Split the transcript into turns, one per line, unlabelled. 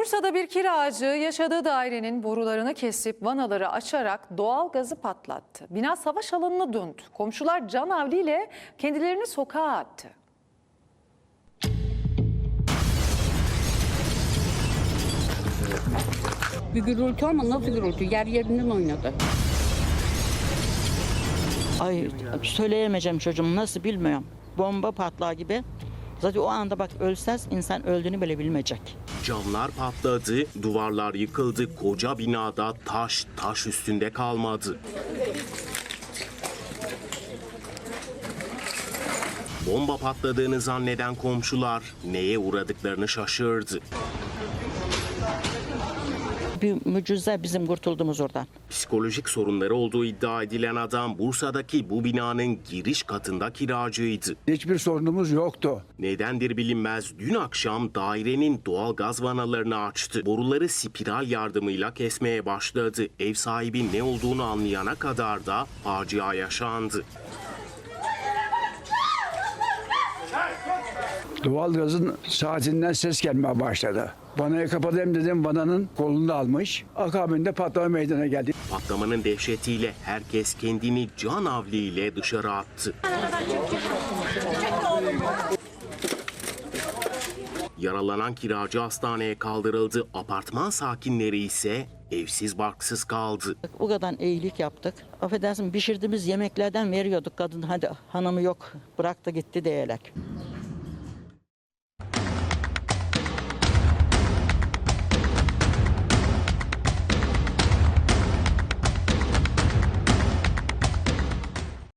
Bursa'da bir kiracı yaşadığı dairenin borularını kesip vanaları açarak doğal gazı patlattı. Bina savaş alanına döndü. Komşular can havliyle kendilerini sokağa attı.
Bir gürültü ama nasıl gürültü? Yer yerinden oynadı.
Ay söyleyemeyeceğim çocuğum nasıl bilmiyorum. Bomba patlağı gibi. Zaten o anda bak ölsez insan öldüğünü bile bilmeyecek.
Camlar patladı, duvarlar yıkıldı, koca binada taş taş üstünde kalmadı. Bomba patladığını zanneden komşular neye uğradıklarını şaşırdı.
Bir mucize bizim kurtulduğumuz oradan.
Psikolojik sorunları olduğu iddia edilen adam Bursa'daki bu binanın giriş katında kiracıydı.
Hiçbir sorunumuz yoktu.
Nedendir bilinmez dün akşam dairenin doğal gaz vanalarını açtı. Boruları spiral yardımıyla kesmeye başladı. Ev sahibi ne olduğunu anlayana kadar da facia yaşandı.
Doğalgazın saatinden ses gelmeye başladı. Vanayı kapatayım dedim, vananın kolunu almış. Akabinde patlama meydana geldi.
Patlamanın dehşetiyle herkes kendini can havliyle dışarı attı. Yaralanan kiracı hastaneye kaldırıldı. Apartman sakinleri ise evsiz barksız kaldı.
O kadar iyilik yaptık. Affedersin pişirdiğimiz yemeklerden veriyorduk kadın hadi hanımı yok bıraktı gitti diyerek.